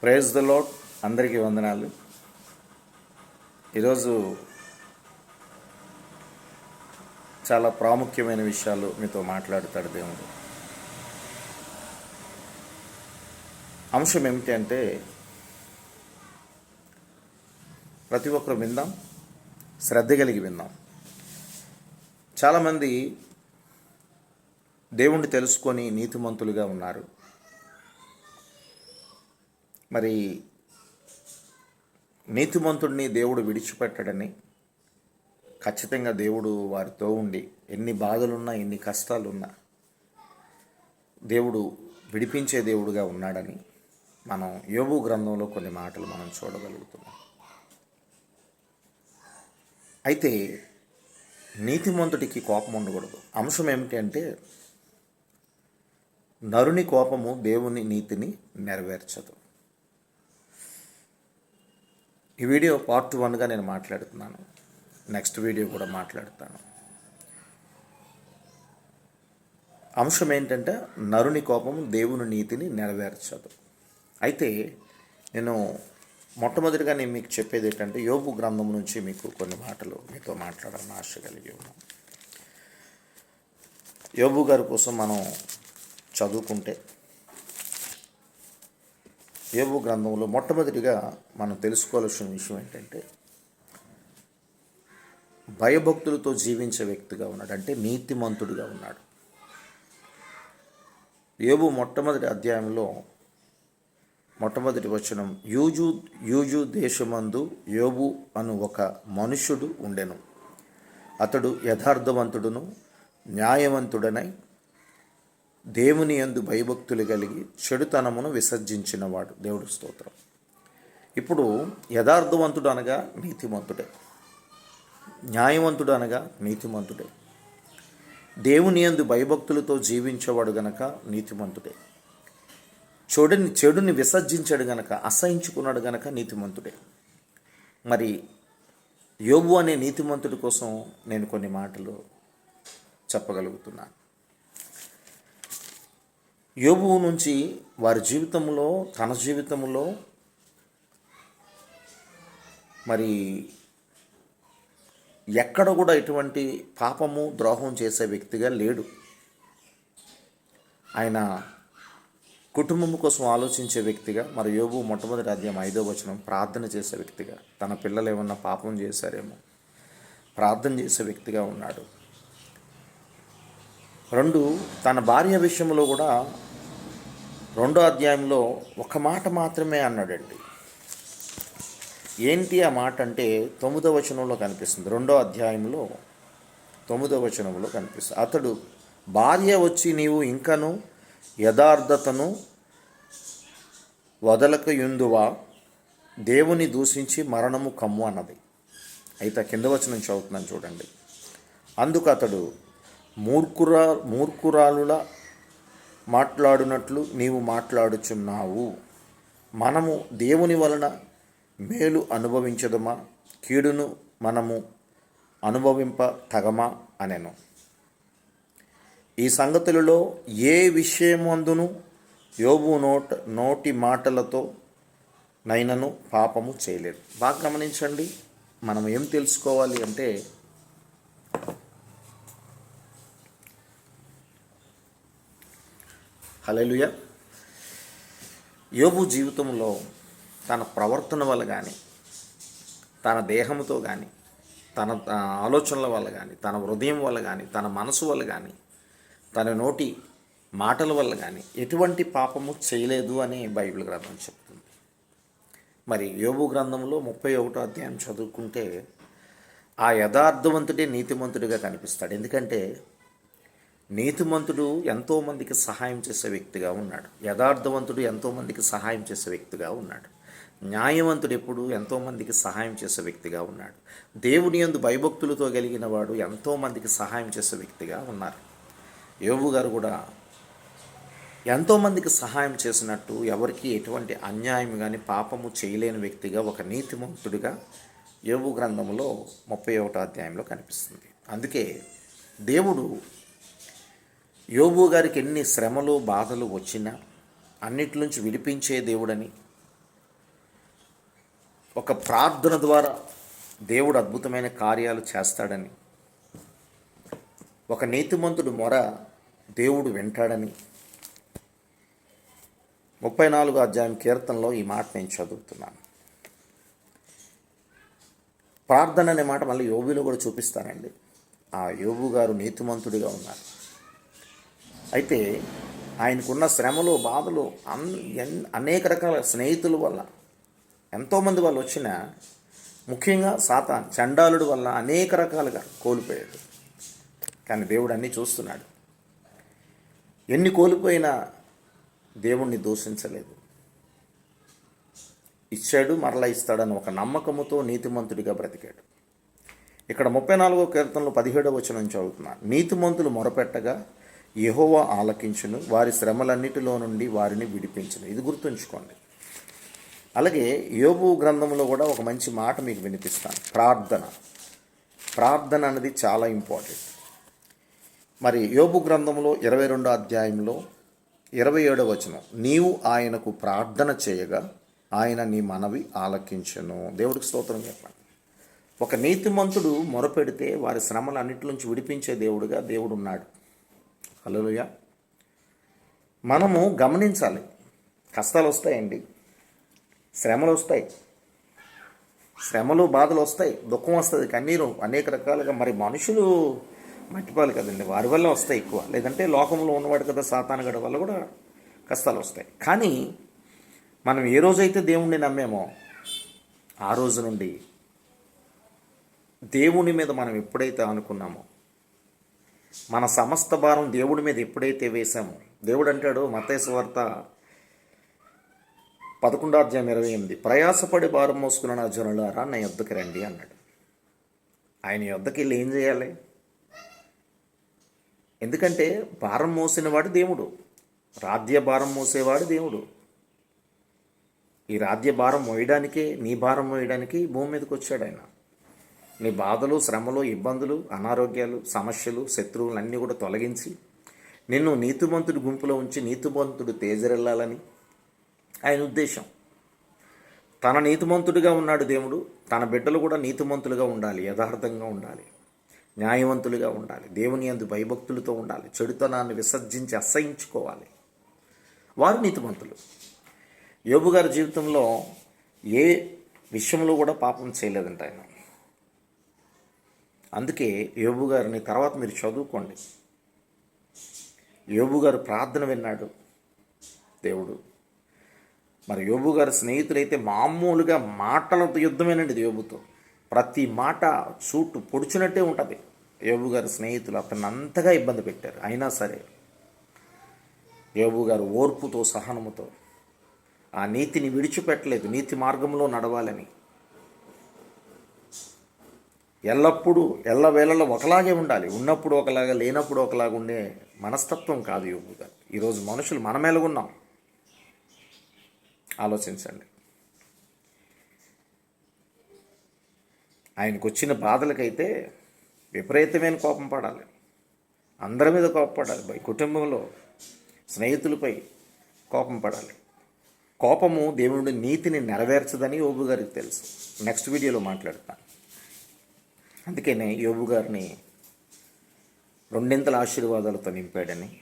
Praise the load అందరికీ వందనాలు. ఈరోజు చాలా ప్రాముఖ్యమైన విషయాలు మీతో మాట్లాడతాడు దేవుడు. అంశం ఏమిటి అంటే ప్రతి ఒక్కరు విందాం శ్రద్ధ కలిగి విందాం. చాలామంది దేవుణ్ణి తెలుసుకొని నీతిమంతులుగా ఉన్నారు. మరి నీతిమంతుడిని దేవుడు విడిచిపెట్టడని ఖచ్చితంగా దేవుడు వారితో ఉండి ఎన్ని బాధలున్నా ఎన్ని కష్టాలున్నా దేవుడు విడిపించే దేవుడుగా ఉన్నాడని మనం యోబు గ్రంథంలో కొన్ని మాటలు మనం చూడగలుగుతున్నాం. అయితే నీతిమంతుడికి కోపం ఉండకూడదు. అంశం ఏమిటి అంటే నరుని కోపము దేవుని నీతిని నెరవేర్చదు. ఈ వీడియో పార్ట్ వన్గా నేను మాట్లాడుతున్నాను. నెక్స్ట్ వీడియో కూడా మాట్లాడతాను. అంశం ఏంటంటే నరుని కోపం దేవుని నీతిని నెరవేర్చదు. అయితే నేను మొట్టమొదటిగా నేను మీకు చెప్పేది ఏంటంటే యోగు గ్రంథం నుంచి మీకు కొన్ని మాటలు మీతో మాట్లాడాలని ఆశ కలిగి ఉన్నాను. యోబు గారి కోసం మనం చదువుకుంటే యోబు గ్రంథంలో మొట్టమొదటిగా మనం తెలుసుకోవాల్సిన విషయం ఏంటంటే భయభక్తులతో జీవించే వ్యక్తిగా ఉన్నాడు అంటే నీతిమంతుడిగా ఉన్నాడు. యోబు మొట్టమొదటి అధ్యాయంలో మొట్టమొదటి వచనం యూజు యూజు దేశమందు యోబు అను ఒక మనుష్యుడు ఉండెను. అతడు యథార్థవంతుడును న్యాయవంతుడనై దేవుని యందు భయభక్తులు కలిగి చెడుతనమును విసర్జించినవాడు. దేవుడు స్తోత్రం. ఇప్పుడు యథార్థవంతుడు అనగా నీతిమంతుడే. న్యాయవంతుడు అనగా నీతిమంతుడే. దేవుని యందు భయభక్తులతో జీవించేవాడు గనక నీతిమంతుడే. చెడుని చెడుని విసర్జించాడు గనక అసహించుకున్నాడు గనక నీతిమంతుడే. మరి యోబు అనే నీతిమంతుడి కోసం నేను కొన్ని మాటలు చెప్పగలుగుతున్నాను. యోబు నుంచి వారి జీవితంలో తన జీవితంలో మరి ఎక్కడ కూడా ఎటువంటి పాపము ద్రోహం చేసే వ్యక్తిగా లేడు. ఆయన కుటుంబం కోసం ఆలోచించే వ్యక్తిగా మరి యోబు మొట్టమొదటి అధ్యాయం ఐదో వచనం ప్రార్థన చేసే వ్యక్తిగా తన పిల్లలు ఏమన్నా పాపం చేశారేమో ప్రార్థన చేసే వ్యక్తిగా ఉన్నాడు. రెండు తన భార్య విషయంలో కూడా రెండో అధ్యాయంలో ఒక మాట మాత్రమే అన్నాడండి. ఏంటి ఆ మాట అంటే తొమ్మిదో వచనంలో కనిపిస్తుంది. రెండో అధ్యాయంలో తొమ్మిదో వచనంలో కనిపిస్తుంది. అతడు భార్య వచ్చి నీవు ఇంకను యథార్థతను వదలక యుందువా దేవుని దూషించి మరణము కమ్ము అన్నది. అయితే కింద వచనం చదువుతున్నాను చూడండి. అందుకు అతడు మూర్ఖురా మూర్ఖురాలుల మాట్లాడునట్లు నీవు మాట్లాడుచున్నావు. మనము దేవుని వలన మేలు అనుభవించదమా? కీడును మనము అనుభవింప తగమా అనెను. ఈ సంగతులలో ఏ విషయమందును యోబు నోట నోటి మాటలతో నైనను పాపము చేయలేదు బాగా గమనించండి మనం ఏం తెలుసుకోవాలి అంటే హలెలుయ యోబు జీవితంలో తన ప్రవర్తన వల్ల కానీ తన దేహంతో కానీ తన ఆలోచనల వల్ల కానీ తన హృదయం వల్ల కానీ తన మనసు వల్ల కానీ తన నోటి మాటల వల్ల కానీ ఎటువంటి పాపము చేయలేదు అని బైబిల్ గ్రంథం చెప్తుంది. మరి యోబు గ్రంథంలో ముప్పై ఒకటో అధ్యాయం చదువుకుంటే ఆ యథార్థవంతుడే నీతిమంతుడిగా కనిపిస్తాడు. ఎందుకంటే నీతిమంతుడు ఎంతోమందికి సహాయం చేసే వ్యక్తిగా ఉన్నాడు. యథార్థవంతుడు ఎంతోమందికి సహాయం చేసే వ్యక్తిగా ఉన్నాడు. న్యాయవంతుడు ఎప్పుడు ఎంతోమందికి సహాయం చేసే వ్యక్తిగా ఉన్నాడు. దేవుని యందు భయభక్తులతో కలిగిన వాడు ఎంతోమందికి సహాయం చేసే వ్యక్తిగా ఉన్నారు. యోబు గారు కూడా ఎంతోమందికి సహాయం చేసినట్టు ఎవరికి ఎటువంటి అన్యాయం కానీ పాపము చేయలేని వ్యక్తిగా ఒక నీతిమంతుడిగా యోబు గ్రంథంలో ముప్పై ఒకటో అధ్యాయంలో కనిపిస్తుంది. అందుకే దేవుడు యోబు గారికి ఎన్ని శ్రమలు బాధలు వచ్చినా అన్నిటి నుంచి విడిపించే దేవుడని ఒక ప్రార్థన ద్వారా దేవుడు అద్భుతమైన కార్యాలు చేస్తాడని ఒక నీతిమంతుడు మొర దేవుడు వింటాడని ముప్పై నాలుగు అధ్యాయం కీర్తనలో ఈ మాట నేను చదువుతున్నాను. ప్రార్థన అనే మాట మళ్ళీ యోబులో కూడా చూపిస్తానండి. ఆ యోబు గారు నీతిమంతుడిగా ఉన్నారు. అయితే ఆయనకున్న శ్రమలు బాధలు అన్ ఎన్- అనేక రకాల స్నేహితుల వల్ల ఎంతోమంది వాళ్ళు వచ్చిన ముఖ్యంగా సాతాన్ చండాలుడు వల్ల అనేక రకాలుగా కోల్పోయాడు. కానీ దేవుడు అన్నీ చూస్తున్నాడు. ఎన్ని కోల్పోయినా దేవుణ్ణి దూషించలేదు. ఇచ్చాడు మరలా ఇస్తాడని ఒక నమ్మకముతో నీతిమంతుడిగా బ్రతికాడు. ఇక్కడ ముప్పై నాలుగో కీర్తనలో పదిహేడవ వచనం చదువుతున్నాను నీతిమంతులు మొరపెట్టగా యహోవా ఆలకించును వారి శ్రమలన్నిటిలో నుండి వారిని విడిపించును. ఇది గుర్తుంచుకోండి. అలాగే యోబు గ్రంథంలో కూడా ఒక మంచి మాట మీకు వినిపిస్తాను. ప్రార్థన. ప్రార్థన అనేది చాలా ఇంపార్టెంట్. మరి యోబు గ్రంథంలో ఇరవై రెండో అధ్యాయంలో ఇరవై ఏడవ వచనం నీవు ఆయనకు ప్రార్థన చేయగా ఆయన నీ మనవి ఆలకించను. దేవుడికి స్తోత్రం చెప్పండి. ఒక నీతిమంతుడు మొరపెడితే వారి శ్రమలన్నిటి నుంచి విడిపించే దేవుడుగా దేవుడు ఉన్నాడు హలోయ మనము గమనించాలి. కష్టాలు వస్తాయండి. శ్రమలు వస్తాయి. శ్రమలు బాధలు వస్తాయి. దుఃఖం వస్తుంది. కన్నీరు అనేక రకాలుగా మరి మనుషులు మట్టిపాలు కదండి. వారి వల్ల వస్తాయి ఎక్కువ. లేదంటే లోకంలో ఉన్నవాడు కదా సాతానగడ వల్ల కూడా కష్టాలు వస్తాయి. కానీ మనం ఏ రోజైతే దేవుణ్ణి నమ్మేమో ఆ రోజు నుండి దేవుని మీద మనం ఎప్పుడైతే అనుకున్నామో మన సమస్త భారం దేవుడి మీద ఎప్పుడైతే వేశామో దేవుడు అంటాడు మతేసు వార్త పదకొండో అధ్యాయం ఇరవై ఎనిమిది ప్రయాసపడి భారం మోసుకున్న నా జనులారా నా యుద్ధకి రండి అన్నాడు. ఆయన యొద్దకి వెళ్ళి ఏం చేయాలి? ఎందుకంటే భారం మోసినవాడు దేవుడు రాధ్య భారం మోసేవాడు దేవుడు. ఈ రాధ్య భారం మోయడానికే నీ భారం మోయడానికి భూమి మీదకి వచ్చాడు ఆయన. నీ బాధలు శ్రమలు ఇబ్బందులు అనారోగ్యాలు సమస్యలు శత్రువులు అన్నీ కూడా తొలగించి నిన్ను నీతిమంతుడి గుంపులో ఉంచి నీతిమంతుడు తేజరెళ్ళాలని ఆయన ఉద్దేశం. తన నీతిమంతుడిగా ఉన్నాడు దేవుడు. తన బిడ్డలు కూడా నీతిమంతులుగా ఉండాలి యథార్థంగా ఉండాలి న్యాయవంతులుగా ఉండాలి దేవుని అందు భయభక్తులతో ఉండాలి చెడుతనాన్ని విసర్జించి అసహించుకోవాలి. వారు నీతిమంతులు. యోబు గారి జీవితంలో ఏ విషయంలో కూడా పాపం చేయలేదంట ఆయన. అందుకే యోబు గారిని తర్వాత మీరు చదువుకోండి. యోబు గారు ప్రార్థన విన్నాడు దేవుడు. మరి యోబు గారి స్నేహితులైతే మామూలుగా మాటలతో యుద్ధమేనండి ఇది యోబుతో. ప్రతి మాట చూటు పొడిచినట్టే ఉంటుంది. యోబు గారి స్నేహితులు అతన్ని అంతగా ఇబ్బంది పెట్టారు. అయినా సరే యోబు గారు ఓర్పుతో సహనముతో ఆ నీతిని విడిచిపెట్టలేదు. నీతి మార్గంలో నడవాలని ఎల్లప్పుడూ ఎల్లవేళలో ఒకలాగే ఉండాలి. ఉన్నప్పుడు ఒకలాగా లేనప్పుడు ఒకలాగా ఉండే మనస్తత్వం కాదు యోగు గారు ఈరోజు మనుషులు మనం ఎలాగున్నాం ఆలోచించండి. ఆయనకు వచ్చిన బాధలకైతే విపరీతమైన కోపం పడాలి. అందరి మీద కోపపడాలి. బై కుటుంబంలో స్నేహితులపై కోపం పడాలి. కోపము దేవుడి నీతిని నెరవేర్చదని యోగు గారికి తెలుసు. నెక్స్ట్ వీడియోలో మాట్లాడతాను. అందుకనే యోబు గారిని రెండింతల ఆశీర్వాదాలతో నింపాడని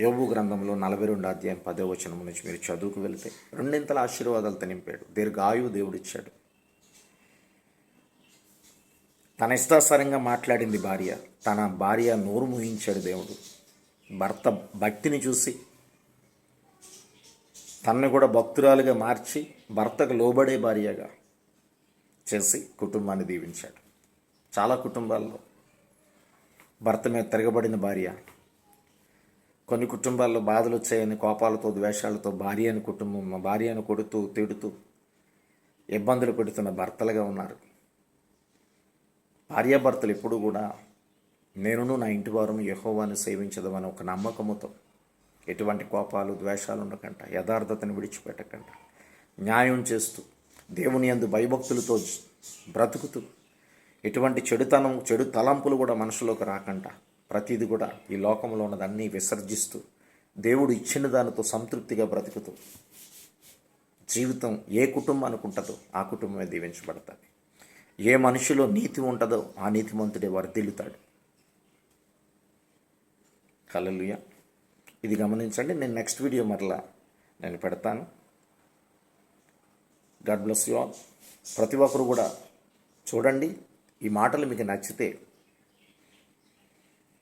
యోబు గ్రంథంలో నలభై రెండు అధ్యాయం పదో వచనం నుంచి మీరు చదువుకు వెళితే రెండింతల ఆశీర్వాదాలతో నింపాడు. దీర్ఘాయువు దేవుడు ఇచ్చాడు తన ఇష్టాసారంగా మాట్లాడింది భార్య. తన భార్య నోరు ముహించాడు దేవుడు. భర్త భక్తిని చూసి తనను కూడా భక్తురాలుగా మార్చి భర్తకు లోబడే భార్యగా చేసి కుటుంబాన్ని దీవించాడు. చాలా కుటుంబాల్లో భర్త మీద తిరగబడిన భార్య కొన్ని కుటుంబాల్లో బాధలు వచ్చాయని కోపాలతో ద్వేషాలతో భార్య అని కుటుంబం భార్యను కొడుతూ తిడుతూ ఇబ్బందులు పెడుతున్న భర్తలుగా ఉన్నారు. భార్యాభర్తలు ఎప్పుడు కూడా నేనును నా ఇంటి వారం యహోవాను సేవించదమని ఒక నమ్మకముతో ఎటువంటి కోపాలు ద్వేషాలు ఉండకంట యథార్థతను విడిచిపెట్టకంట. న్యాయం చేస్తూ దేవుని అందు భయభక్తులతో బ్రతుకుతూ ఎటువంటి చెడుతనం చెడు తలంపులు కూడా మనసులోకి రాకుండా ప్రతిది కూడా ఈ లోకంలో ఉన్నదన్నీ విసర్జిస్తూ దేవుడు ఇచ్చిన దానితో సంతృప్తిగా బ్రతుకుతూ జీవితం ఏ కుటుంబానికి ఉంటుందో ఆ కుటుంబమే దీవించబడుతుంది. ఏ మనిషిలో నీతి ఉంటుందో ఆ నీతిమంతుడే వర్ధిల్లుతాడు. కలలుయ ఇది గమనించండి నేను నెక్స్ట్ వీడియో మరలా నేను పెడతాను. God bless you all. ప్రతి ఒక్కరు కూడా చూడండి ఈ మాటలు మీకు నచ్చితే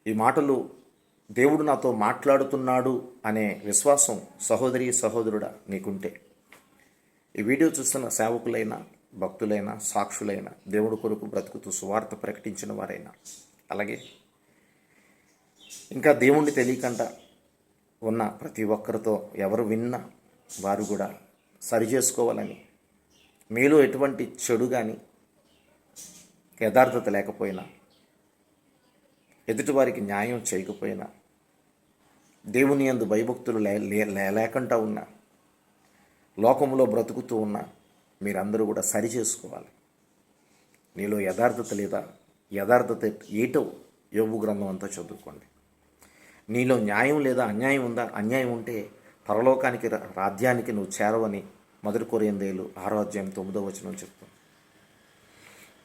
ఈ మాటలు దేవుడు నాతో మాట్లాడుతున్నాడు అనే విశ్వాసం సహోదరి సహోదరుడా నీకుంటే ఈ వీడియో చూస్తున్న సేవకులైనా భక్తులైనా సాక్షులైన దేవుడు కొరకు బ్రతుకుతూ సువార్త ప్రకటించిన వారైనా అలాగే ఇంకా దేవుణ్ణి తెలియకుండా ఉన్న ప్రతి ఒక్కరితో ఎవరు విన్నా వారు కూడా సరి చేసుకోవాలని మీలో ఎటువంటి చెడు కానీ యథార్థత లేకపోయినా ఎదుటివారికి న్యాయం చేయకపోయినా దేవుని యందు భయభక్తులు లే లే- లే- లేకుండా ఉన్నా లోకంలో బ్రతుకుతూ ఉన్నా మీరందరూ కూడా సరి చేసుకోవాలి. నీలో యథార్థత లేదా యథార్థత ఏటో యోగు గ్రంథం అంతా చదువుకోండి. నీలో న్యాయం లేదా అన్యాయం ఉందా? అన్యాయం ఉంటే పరలోకానికి రా- రాజ్యానికి నువ్వు చేరవని మొదటి కొరియందేలు ఆరో అధ్యాయం తొమ్మిదో వచనం చెప్తుంది.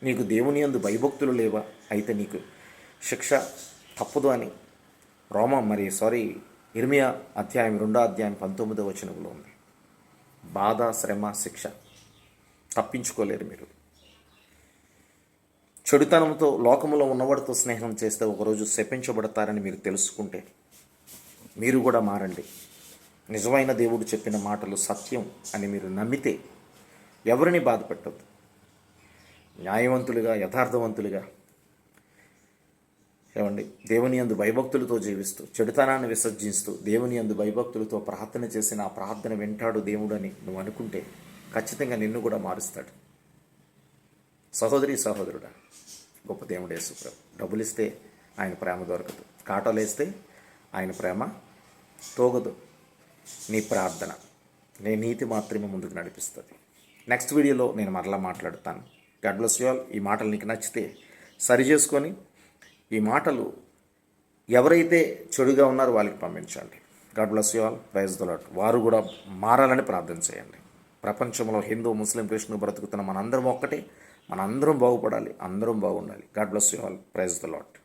నీకు దేవుని యందు భయభక్తులు లేవా? అయితే నీకు శిక్ష తప్పదు అని రోమ మరి సారీ ఇర్మియా అధ్యాయం రెండో అధ్యాయం పంతొమ్మిదో వచనంలో ఉంది. బాధ శ్రమ శిక్ష తప్పించుకోలేరు మీరు. చెడుతనంతో లోకములో ఉన్నవాడితో స్నేహం చేస్తే ఒకరోజు శపించబడతారని మీరు తెలుసుకుంటే మీరు కూడా మారండి. నిజమైన దేవుడు చెప్పిన మాటలు సత్యం అని మీరు నమ్మితే ఎవరిని బాధపెట్టద్దు? న్యాయవంతులుగా యథార్థవంతులుగా. ఏమండి? దేవుని యందు భయభక్తులతో జీవిస్తూ చెడుతనాన్ని విసర్జిస్తూ దేవుని యందు భయభక్తులతో ప్రార్థన చేసిన ఆ ప్రార్థన వింటాడు దేవుడు అని నువ్వు అనుకుంటే ఖచ్చితంగా నిన్ను కూడా మారుస్తాడు. సహోదరి సహోదరుడా గొప్ప దేవుడు యేసుప్రభు. డబ్బులు ఇస్తే ఆయన ప్రేమ దొరకదు. కాటలు వేస్తే ఆయన ప్రేమ తోగదు. నీ ప్రార్థన నీ నీతి మాత్రమే ముందుకు నడిపిస్తుంది. నెక్స్ట్ వీడియోలో నేను మరలా మాట్లాడుతాను. God bless you all. ఈ మాటలు నీకు నచ్చితే సరి చేసుకొని ఈ మాటలు ఎవరైతే చెడుగా ఉన్నారో వాళ్ళకి పంపించండి. God bless you all. Praise the Lord వారు కూడా మారాలని ప్రార్థన చేయండి. ప్రపంచంలో హిందూ ముస్లిం క్రిస్టియన్ బ్రతుకుతున్న మనందరం ఒక్కటే. మనందరం బాగుపడాలి. అందరం బాగుండాలి. God bless you all. Praise the Lord